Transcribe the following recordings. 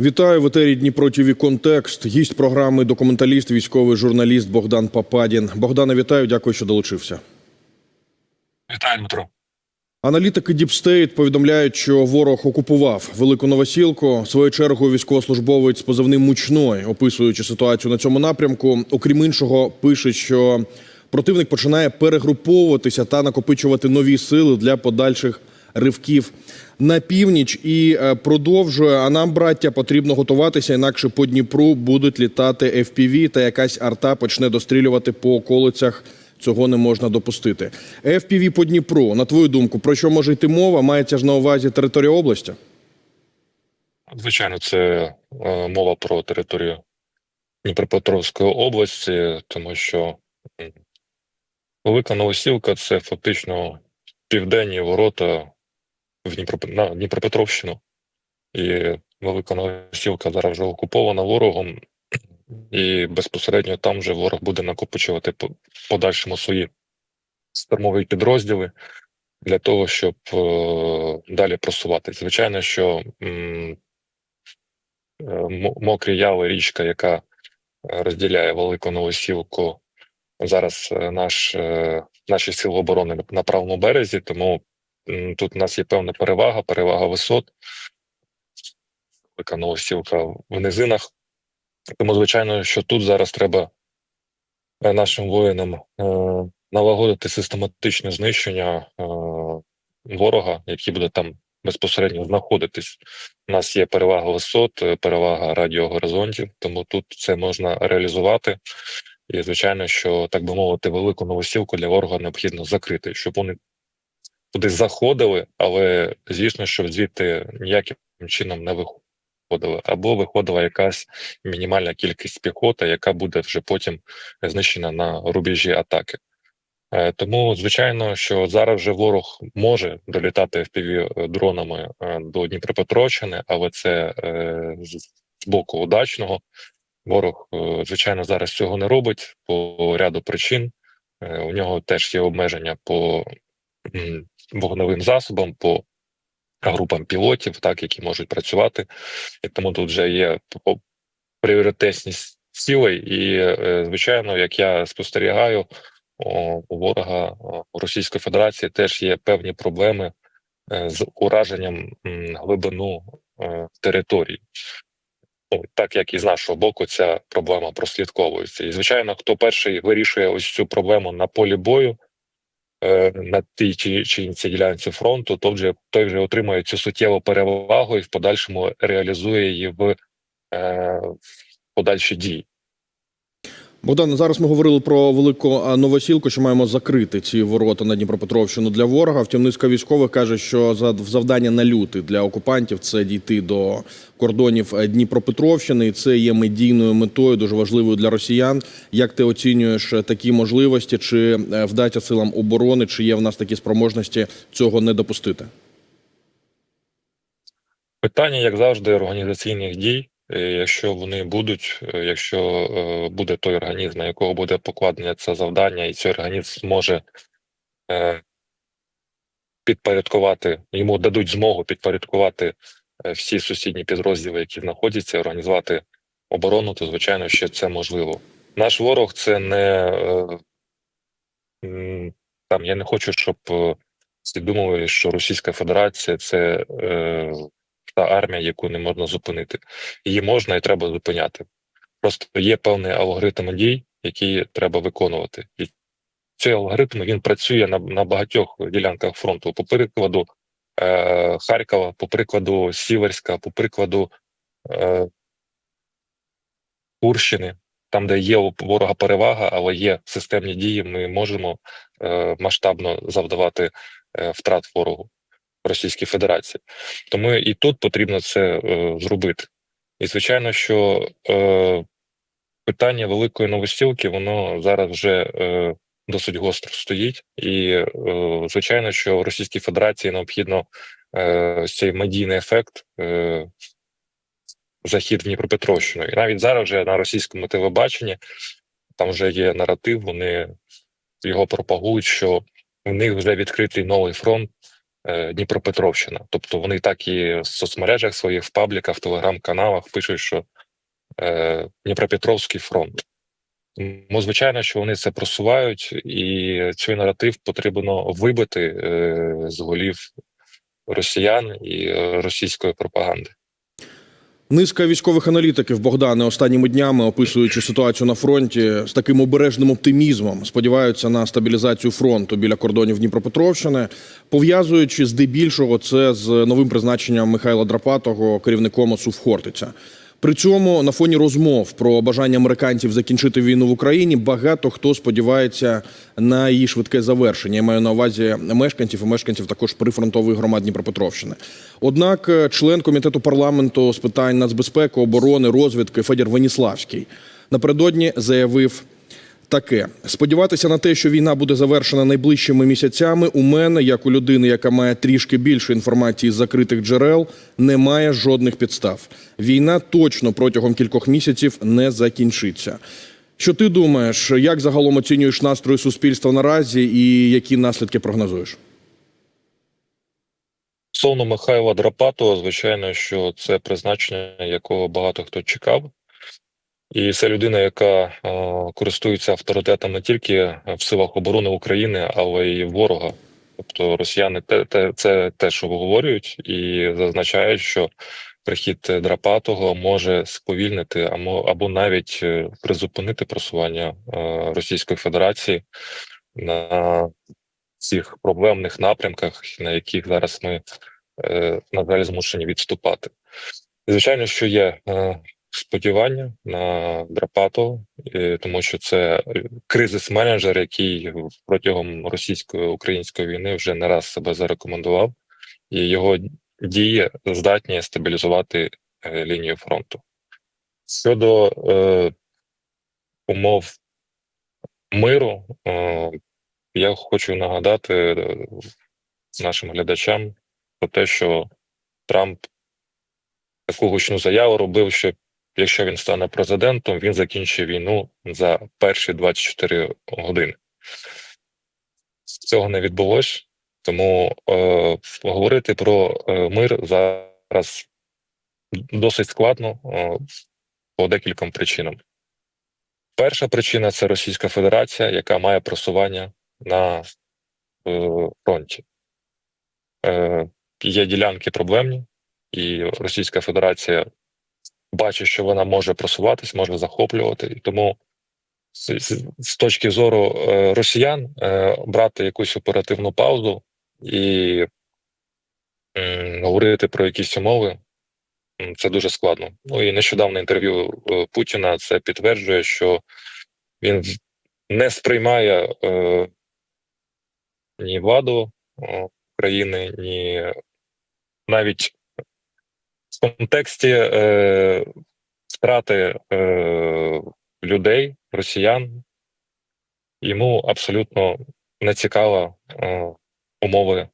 Вітаю в етері Дніпро ТВ Контекст. Гість програми документаліст, військовий журналіст Богдан Пападін. Богдана, вітаю, дякую, що долучився. Вітаю, Дмитро. Аналітики Deep State повідомляють, що ворог окупував велику новосілку. В свою чергу військовослужбовець позивним мучной, описуючи ситуацію на цьому напрямку. Окрім іншого, пише, що противник починає перегруповуватися та накопичувати нові сили для подальших ривків на північ і е, продовжує. А нам, браття, потрібно готуватися, інакше по Дніпру будуть літати FPV та якась арта почне дострілювати по околицях. Цього не можна допустити. FPV по Дніпру, на твою думку, про що може йти мова? Мається ж на увазі територія області? Звичайно, це е, мова про територію Дніпропетровської області, тому що Велика Новосілка це фактично південні ворота в Дніпро... на Дніпропетровщину. І Велика Новосілка зараз вже окупована ворогом, і безпосередньо там вже ворог буде накопичувати по- подальшому свої штурмові підрозділи для того, щоб е, далі просуватись. Звичайно, що м, е, Мокрі Яви, річка, яка розділяє Велику Новосілку, зараз е, наш, е, наші сили оборони на правому березі, тому тут у нас є певна перевага, перевага висот. Велика Новосілка в низинах. Тому, звичайно, що тут зараз треба е, нашим воїнам е, налагодити систематичне знищення е, ворога, який буде там безпосередньо знаходитись. У нас є перевага висот, перевага радіогоризонтів, тому тут це можна реалізувати. І звичайно, що так би мовити, велику новосілку для ворога необхідно закрити, щоб вони туди заходили, але звісно, щоб звідти ніяким чином не виходили, або виходила якась мінімальна кількість піхоти, яка буде вже потім знищена на рубежі атаки. Е, Тому, звичайно, що зараз вже ворог може долітати fpv дронами е, до Дніпропетровщини, але це е, з боку удачного. Ворог, звичайно, зараз цього не робить по ряду причин. У нього теж є обмеження по вогневим засобам, по групам пілотів, так які можуть працювати, і тому тут вже є пріоритетність цілей. І, е, звичайно, як я спостерігаю, у ворога у Російської Федерації теж є певні проблеми е, з ураженням глибину е, територій. Ну, так як і з нашого боку, ця проблема прослідковується. І звичайно, хто перший вирішує ось цю проблему на полі бою на тій чи, чи іншій ділянці фронту, то вже той вже отримує цю суттєву перевагу і в подальшому реалізує її в, е, в подальші дії. Богдан, зараз ми говорили про велику новосілку, що маємо закрити ці ворота на Дніпропетровщину для ворога. Втім, низка військових каже, що завдання на люти для окупантів це дійти до кордонів е, Дніпропетровщини. І це є медійною метою, дуже важливою для росіян. Як ти оцінюєш е, такі можливості? Чи е, вдасться силам оборони, чи є в нас такі спроможності цього не допустити? Питання, як завжди, організаційних дій. Е, Якщо вони будуть, е, якщо е, буде той організм, на якого буде покладення це завдання, і цей організм зможе підпорядкувати, йому дадуть змогу підпорядкувати всі сусідні підрозділи, які знаходяться, організувати оборону, то звичайно, що це можливо. Наш ворог це не там. Я не хочу, щоб всі думали, що Російська Федерація це та армія, яку не можна зупинити. Її можна і треба зупиняти. Просто є певний алгоритм дій, які треба виконувати. І цей алгоритм він працює на, на багатьох ділянках фронту. По прикладу е, Харкова, по прикладу Сіверська, по прикладу е, Курщини, там, де є у ворога перевага, але є системні дії, ми можемо е, масштабно завдавати е, втрат ворогу Російській Федерації. Тому і тут потрібно це е, зробити. І звичайно, що е, питання великої новостілки, воно зараз вже е, досить гостро стоїть, і е, звичайно, що Російській Федерації необхідно е, цей медійний ефект. Е, Захід в Дніпропетровщину. І навіть зараз вже на російському телебаченні там вже є наратив, вони його пропагують, що у них вже відкритий новий фронт Дніпропетровщина. Тобто вони так і в соцмережах своїх, в пабліках, в телеграм-каналах пишуть, що е, Дніпропетровський фронт. Тому, звичайно, що вони це просувають, і цей наратив потрібно вибити е, з голів росіян і е, російської пропаганди. Низка військових аналітиків Богдане останніми днями, описуючи ситуацію на фронті з таким обережним оптимізмом, сподіваються на стабілізацію фронту біля кордонів Дніпропетровщини, пов'язуючи здебільшого це з новим призначенням Михайла Драпатого керівником ОСУ. При цьому на фоні розмов про бажання американців закінчити війну в Україні багато хто сподівається на її швидке завершення. Я маю на увазі мешканців і мешканців також прифронтової громад Дніпропетровщини. Однак, е, член комітету парламенту з питань нацбезпеки, оборони, розвідки Федір Веніславський напередодні заявив. Таке сподіватися на те, що війна буде завершена найближчими місяцями. У мене, як у людини, яка має трішки більше інформації з закритих джерел, немає жодних підстав. Війна точно протягом кількох місяців не закінчиться. Що ти думаєш, як загалом оцінюєш настрої суспільства наразі, і які наслідки прогнозуєш? Стосовно Михайла Драпатова, звичайно, що це призначення, якого багато хто чекав. І це людина, яка е, користується авторитетом не тільки в силах оборони України, але й ворога. Тобто росіяни те, те, це те, що виговорюють, і зазначають, що прихід Драпатого може сповільнити або, або навіть е, призупинити просування е, Російської Федерації на цих проблемних напрямках, на яких зараз ми, на жаль, змушені відступати. Звичайно, що є сподівання на Драпатова, е, тому що це кризис-менеджер, який протягом російсько-української війни вже не раз себе зарекомендував, і його дії здатні стабілізувати е, лінію фронту. Щодо е, умов миру, е, я хочу нагадати е, нашим глядачам про те, що Трамп таку гучну заяву робив, що якщо він стане президентом, він закінчить війну за перші 24 години. Цього не відбулось, тому е, говорити про е, мир зараз досить складно е, по декільком причинам. Перша причина це Російська Федерація, яка має просування на е, фронті. Е, є ділянки проблемні, і Російська Федерація бачить, що вона може просуватись, може захоплювати. І тому з, точки зору е, росіян е, брати якусь оперативну паузу і говорити про якісь умови. Це дуже складно. Ну і нещодавне інтерв'ю е, Путіна це підтверджує, що він не сприймає е, ні владу е, країни, ні навіть контексті е, втрати е, людей, росіян, йому абсолютно не цікаво е, умови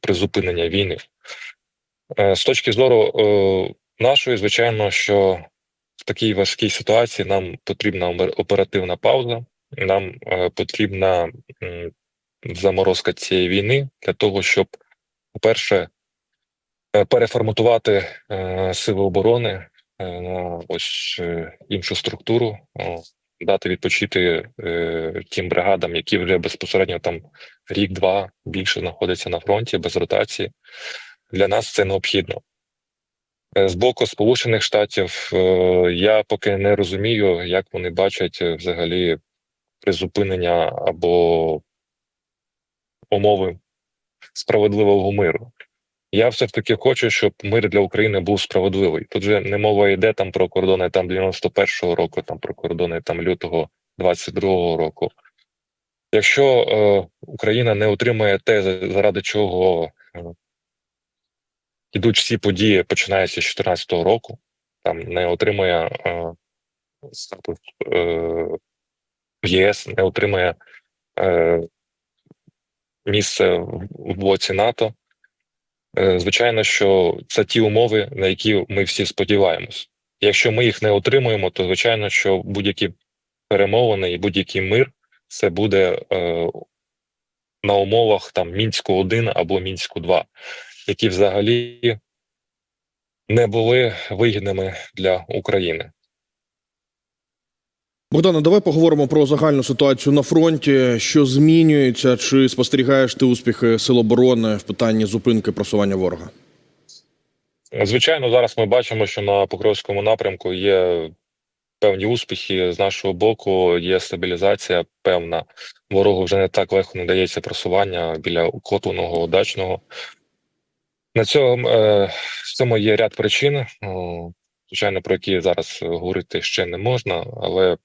призупинення війни. Е, з точки зору е, нашої, звичайно, що в такій важкій ситуації нам потрібна оперативна пауза, нам е, потрібна м, заморозка цієї війни для того, щоб, по-перше, е, переформатувати е, сили оборони е, на ось е, іншу структуру, дати відпочити е, тим бригадам, які вже безпосередньо там рік-два більше знаходяться на фронті без ротації. Для нас це необхідно. Е, З боку Сполучених Штатів е, я поки не розумію, як вони бачать е, взагалі призупинення або умови справедливого миру. Я все ж таки хочу, щоб мир для України був справедливий. Тут же не мова йде там про кордони там 91-го року, там про кордони там лютого 22-го року. Якщо е, Україна не отримає те, заради чого е, ідуть всі події, починаючи з 2014 року, там не отримає е, статус е, ЄС, не отримає е, місце в блоці НАТО. Е, Звичайно, що це ті умови, на які ми всі сподіваємось. Якщо ми їх не отримуємо, то звичайно, що будь-які перемовини і будь-який мир це буде е, на умовах там мінську 1 або мінську 2 які взагалі не були вигідними для України. Богдане, давай поговоримо про загальну ситуацію на фронті. Що змінюється? Чи спостерігаєш ти успіхи Сил оборони в питанні зупинки просування ворога? Звичайно, зараз ми бачимо, що на Покровському напрямку є певні успіхи з нашого боку, є стабілізація певна. Ворогу вже не так легко надається просування біля Котленого, удачного. На цьому е, в цьому є ряд причин, звичайно, про які зараз говорити ще не можна, але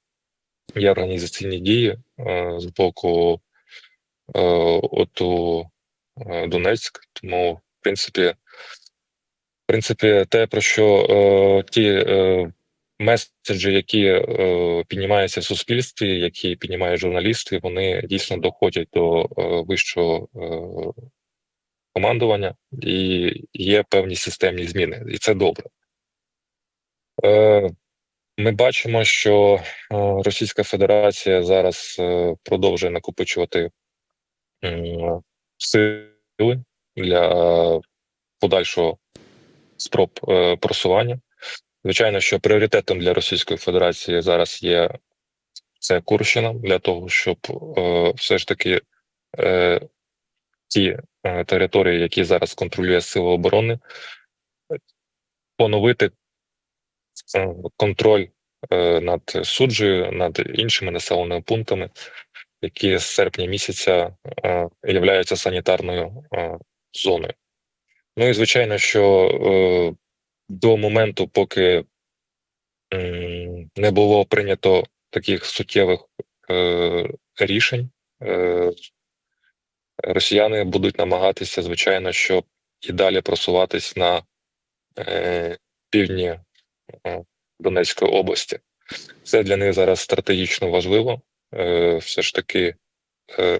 є організаційні дії е, з боку е, ОТУ е, Донецьк. Тому, в принципі, в принципі, те, про що ті меседжі, які піднімаються в суспільстві, які піднімають журналісти, вони дійсно доходять до вищого командування, і є певні системні зміни, і це добре. Ми бачимо, що е, Російська Федерація зараз е, продовжує накопичувати сили для подальшого спроб е, просування. Звичайно, що пріоритетом для Російської Федерації зараз є це Курщина для того, щоб все ж таки ті території, які зараз контролює Сила оборони, поновити контроль е, над суджею, над іншими населеними пунктами, які з серпня місяця е, являються санітарною е, зоною. Ну і звичайно, що до моменту, поки не було прийнято таких суттєвих рішень, росіяни будуть намагатися, звичайно, щоб і далі просуватись на півдні Донецької області. Це для них зараз стратегічно важливо. Е, все ж таки, е,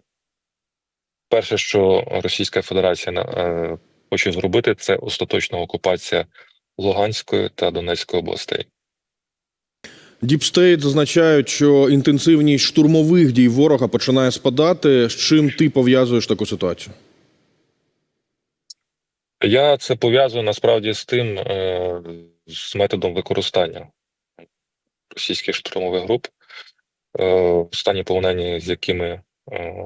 перше, що Російська Федерація е, хоче зробити, це остаточна окупація Луганської та Донецької областей. Діпстейт зазначають, що інтенсивність штурмових дій ворога починає спадати. З чим ти пов'язуєш таку ситуацію? Я це пов'язую насправді з тим, е, з методом використання російських штурмових груп, е, останні полонені, з якими е,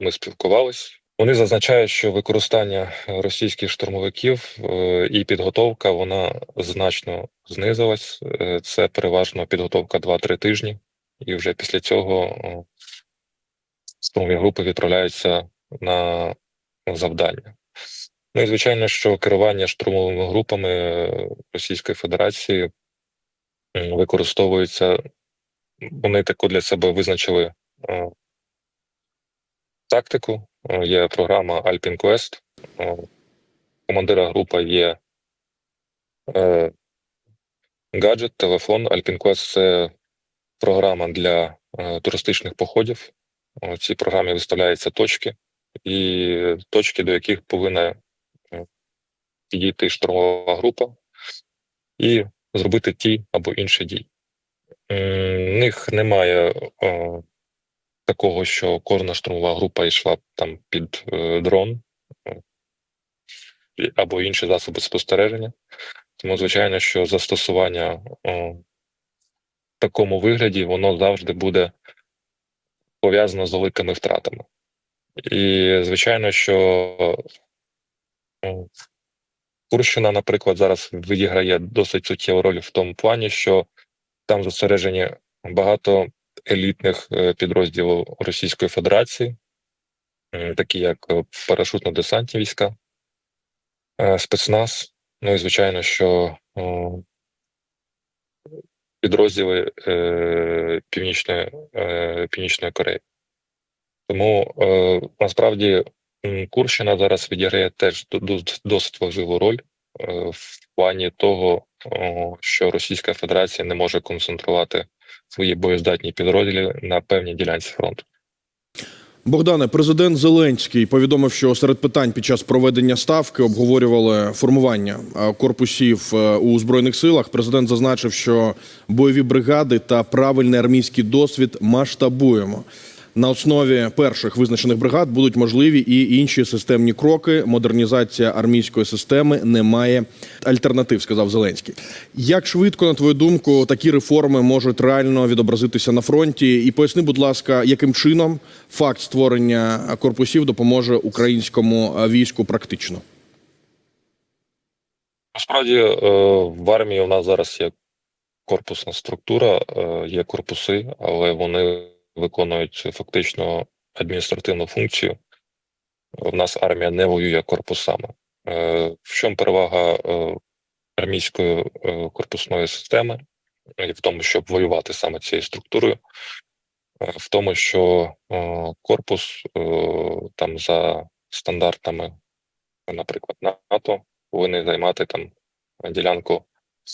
ми спілкувались. Вони зазначають, що використання російських штурмовиків е, і підготовка вона значно знизилась. Е, Це переважно підготовка 2-3 тижні, і вже після цього е, штурмові групи відправляються на завдання. Ну і звичайно, що керування штурмовими групами е, Російської Федерації використовується. Вони таку для себе визначили е, тактику. Е, Є програма Alpine Quest. Командира групи є гаджет, телефон. Alpine Quest – це програма для туристичних походів. У цій програмі виставляються точки, і точки, до яких повинна підійти штурмова група і зробити ті або інші дії. В них немає е, такого, що кожна штурмова група йшла там під е, дрон е, або інші засоби спостереження. Тому, звичайно, що застосування е, в такому вигляді воно завжди буде пов'язано з великими втратами. І, звичайно, що е, Курщина, наприклад, зараз відіграє досить суттєву роль в тому плані, що там зосереджені багато елітних е, підрозділів Російської Федерації, такі як е, парашутно-десантні війська, е, спецназ. Ну і звичайно, що підрозділи Північної, Північної Кореї. Тому насправді Курщина зараз відіграє теж досить важливу роль е, в плані того, що Російська Федерація не може концентрувати свої боєздатні підрозділи на певній ділянці фронту. Богдане, президент Зеленський повідомив, що серед питань під час проведення ставки обговорювали формування е, корпусів е, у збройних силах. Президент зазначив, що бойові бригади та правильний армійський досвід масштабуємо. На основі перших визначених бригад будуть можливі і інші системні кроки. Модернізація армійської системи не має альтернатив, сказав Зеленський. Як швидко, на твою думку, такі реформи можуть реально відобразитися на фронті? І поясни, будь ласка, яким чином факт створення корпусів допоможе українському е, війську практично? Насправді е, в армії у нас зараз є корпусна структура, е, є корпуси, але вони виконують фактично адміністративну функцію. В нас армія не воює корпусами. Е, В чому перевага е, армійської е, корпусної системи, і в тому, щоб воювати саме цією структурою, в тому, що корпус там за стандартами, наприклад, НАТО, повинен займати там ділянку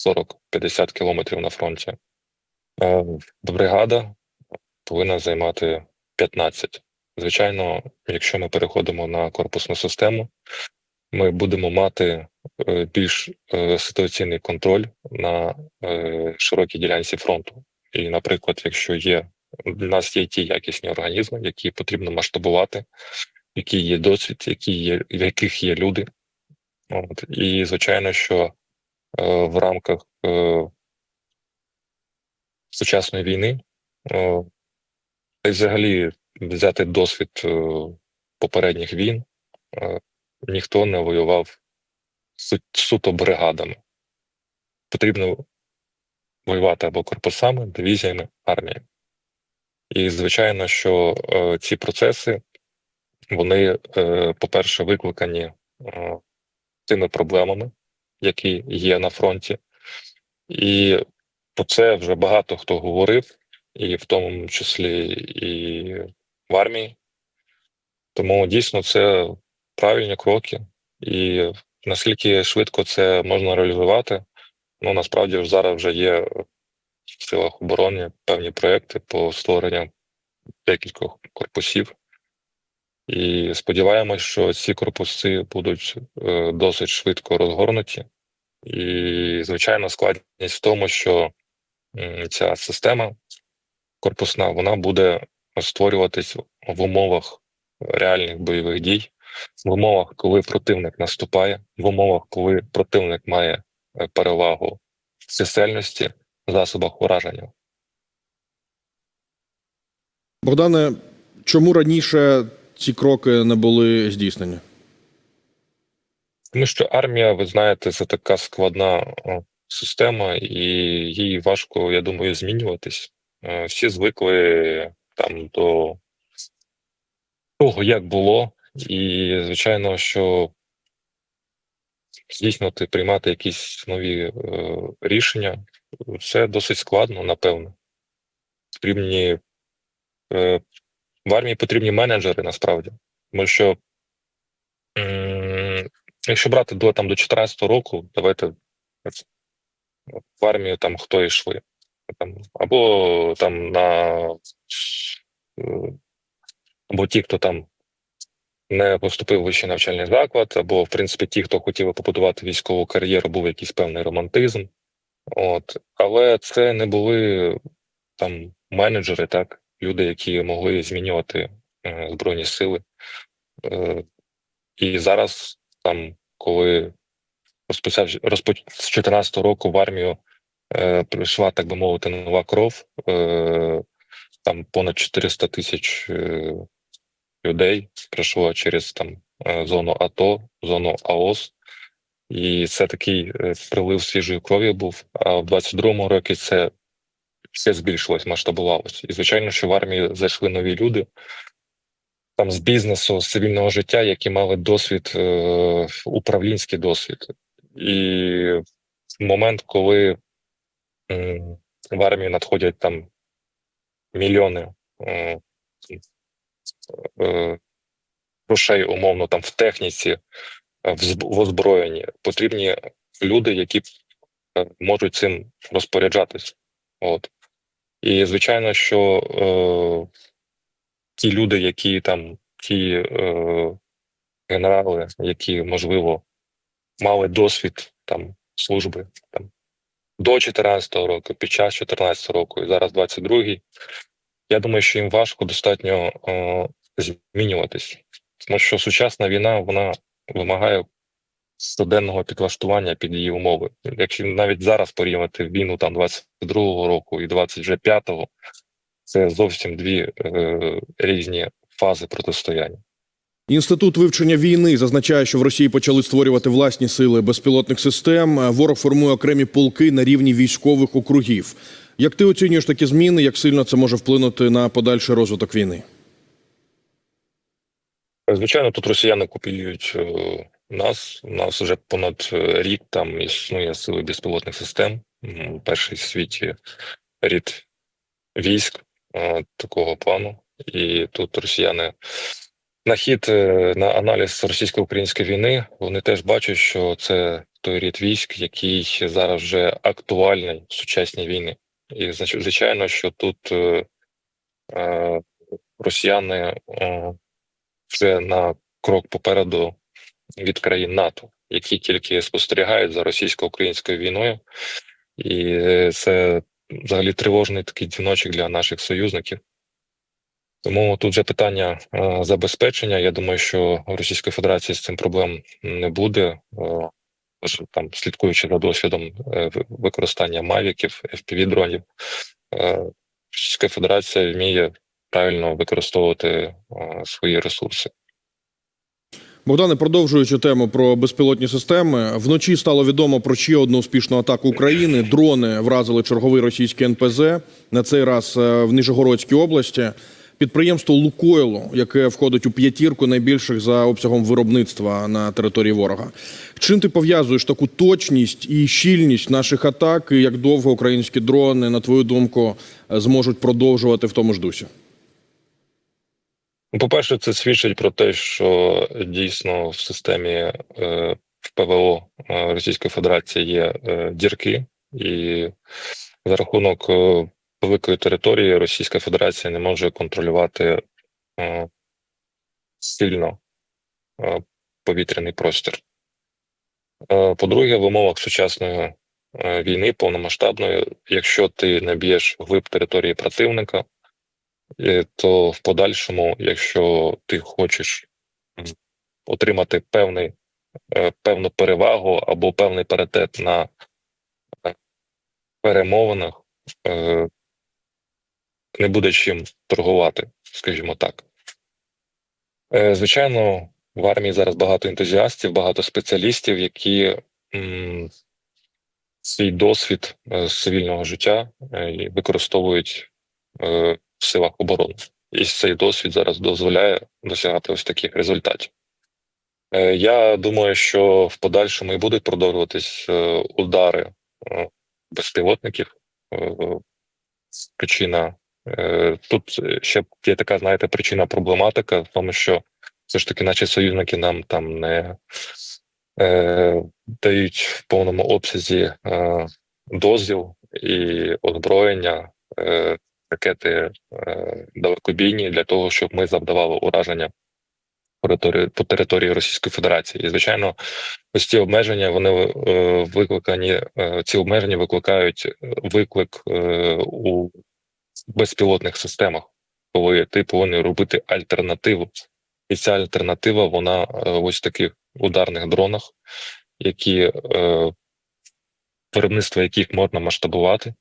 40-50 кілометрів на фронті. Бригада повинна займати 15. Звичайно, якщо ми переходимо на корпусну систему, ми будемо мати е, більш е, ситуаційний контроль на е, широкій ділянці фронту. І, наприклад, якщо є у нас є ті якісні організми, які потрібно масштабувати, які є досвід, які є, в яких є люди. От. І звичайно, що е, в рамках е, сучасної війни, та взагалі взяти досвід е, попередніх війн, е, ніхто не воював суто бригадами. Потрібно воювати або корпусами, дивізіями, армією. І звичайно, що е, ці процеси, вони, по-перше, викликані тими проблемами, які є на фронті. І про це вже багато хто говорив, і в тому числі і в армії. Тому дійсно це правильні кроки. І наскільки швидко це можна реалізувати, ну насправді зараз вже є в силах оборони певні проекти по створенню декількох корпусів. І сподіваємось, що ці корпуси будуть е, досить швидко розгорнуті. І, звичайно, складність в тому, що ця система корпусна вона буде створюватись в умовах реальних бойових дій, в умовах, коли противник наступає, в умовах, коли противник має е, перевагу в чисельності, в засобах ураження. Богдане, чому раніше ці кроки не були здійснені? Тому що армія, ви знаєте, це така складна система, і їй важко, я думаю, змінюватись. Е, Всі звикли там до того, як було, і звичайно, що здійснювати, приймати якісь нові е, рішення це досить складно, напевно. Потрібні е, в армії потрібні менеджери насправді, тому що. Якщо брати до там до 14 року, давайте в армію там хто йшли, там або там на е, або ті, хто там не поступив в вищий навчальний заклад, або в принципі ті, хто хотів побудувати військову кар'єру, був якийсь певний романтизм. От, але це не були там менеджери, так, люди, які могли змінювати е, збройні сили. Е, і зараз там, коли розпочав розпоч... з 14 року в армію прийшла, так би мовити, нова кров. Е, там понад 400 тисяч е, людей пройшло через там е, зону АТО, зону АОС. І це такий е, прилив свіжої крові був. А в 22-му році це все збільшилось, масштабувалось. І звичайно, що в армії зайшли нові люди там з бізнесу, з цивільного життя, які мали досвід, е, управлінський досвід. І в момент, коли в армію надходять там мільйони е, грошей, умовно, там в техніці, е, в озброєнні, потрібні люди, які е, можуть цим розпоряджатись. От. І звичайно, що е, ті люди, які там, ті е, генерали, які, можливо, мали досвід там служби там до 14 року, під час 14 року, і зараз 22-й, я думаю, що їм важко достатньо е, змінюватись, тому що сучасна війна вона вимагає щоденного підлаштування під її умови. Якщо навіть зараз порівняти війну там 22-го року і 25-го, це зовсім дві е, різні фази протистояння. Інститут вивчення війни зазначає, що в Росії почали створювати власні сили безпілотних систем. Ворог формує окремі полки на рівні військових округів. Як ти оцінюєш такі зміни? Як сильно це може вплинути на подальший розвиток війни? Звичайно, тут росіяни копіюють е, нас. У нас вже понад е, рік там існує сили безпілотних систем. Перший в світі рід військ е, такого плану. І тут росіяни на хід е, на аналіз російсько-української війни вони теж бачать, що це той рід військ, який зараз вже актуальний в сучасній війні. І звичайно, що тут е, е, росіяни е, вже на крок попереду від країн НАТО, які тільки спостерігають за російсько-українською війною, і е, це взагалі тривожний такий дзвіночок для наших союзників. Тому тут вже питання е, забезпечення. Я думаю, що у Російської Федерації з цим проблем не буде. Е, там слідкуючи за досвідом е, використання мавіків, fpv дронів, е, Російська Федерація вміє правильно використовувати свої ресурси. Богдане, продовжуючи тему про безпілотні системи, вночі стало відомо про ще одну успішну атаку України. Дрони вразили черговий російський НПЗ на цей раз в Нижегородській області. Підприємство Лукойло, яке входить у п'ятірку найбільших за обсягом виробництва на території ворога. Чим ти пов'язуєш таку точність і щільність наших атак, і як довго українські дрони, на твою думку, зможуть продовжувати в тому ж дусі? Ну, По-перше, це свідчить про те, що дійсно в системі е, в ПВО е, Російської Федерації є е, дірки, і за рахунок великої території Російська Федерація не може контролювати е, сильно е, повітряний простір. Е, По-друге, в умовах сучасної війни повномасштабної, якщо ти не б'єш глиб території противника, то в подальшому, якщо ти хочеш отримати певний, певну перевагу або певний паритет на перемовинах, не буде чим торгувати, скажімо так. Е, Звичайно, в армії зараз багато ентузіастів, багато спеціалістів, які м, свій досвід е, з цивільного життя е, використовують е, в силах оборони. І цей досвід зараз дозволяє досягати ось таких результатів. Е, Я думаю, що в подальшому і будуть продовжуватись е, удари е, безпілотників. Е, Причина е, тут ще є така, знаєте, причина проблематика в тому, що все ж таки наші союзники нам там не е, дають в повному обсязі е, дозвіл і озброєння е, ракети е, далекобійні для того, щоб ми завдавали ураження по території, Російської Федерації. І звичайно, ось ці обмеження вони е, викликані. Е, ці обмеження викликають виклик е, у безпілотних системах, коли ти повинен робити альтернативу. І ця альтернатива вона е, ось в таких ударних дронах, які е, виробництво яких можна масштабувати,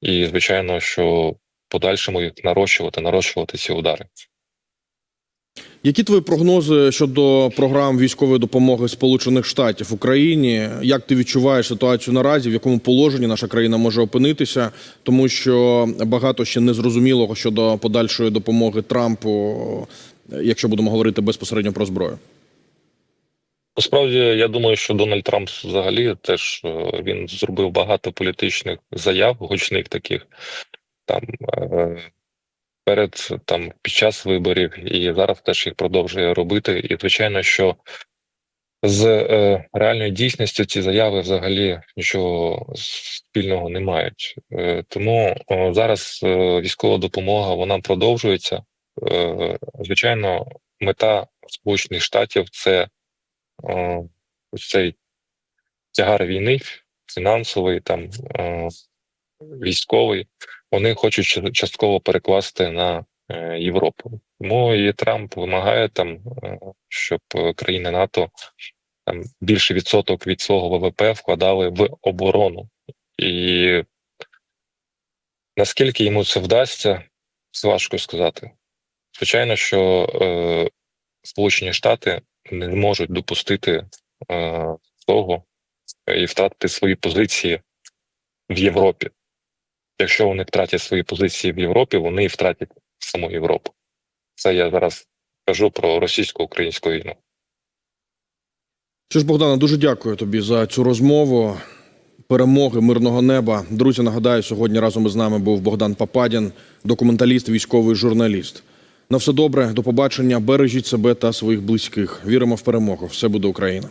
і звичайно, що подальшому їх нарощувати, нарощувати ці удари. Які твої прогнози щодо програм військової допомоги Сполучених Штатів Україні? Як ти відчуваєш ситуацію наразі, в якому положенні наша країна може опинитися? Тому що багато ще незрозумілого щодо подальшої допомоги Трампу, якщо будемо говорити безпосередньо про зброю. Насправді, я думаю, що Дональд Трамп взагалі теж е, він зробив багато політичних заяв, гучних таких там е, перед там під час виборів, і зараз теж їх продовжує робити. І звичайно, що з е, реальною дійсністю ці заяви взагалі нічого спільного не мають. Е, тому е, зараз е, військова допомога вона продовжується. Е, звичайно, мета Сполучених Штатів це е, цей тягар війни, фінансовий, там е, військовий, вони хочуть частково перекласти на е, Європу. Тому і Трамп вимагає там, е, щоб е, країни НАТО там більший відсоток від свого ВВП вкладали в оборону. І наскільки йому це вдасться, важко сказати. Звичайно, що е, Сполучені Штати не можуть допустити е, того і втратити свої позиції в Європі. Якщо вони втратять свої позиції в Європі, вони і втратять саму Європу. Це я зараз кажу про російсько-українську війну. Що ж, Богдана, дуже дякую тобі за цю розмову. Перемоги, мирного неба. Друзі, нагадаю, сьогодні разом із нами був Богдан Пападін, документаліст, військовий журналіст. На все добре, до побачення. Бережіть себе та своїх близьких. Віримо в перемогу. Все буде Україна.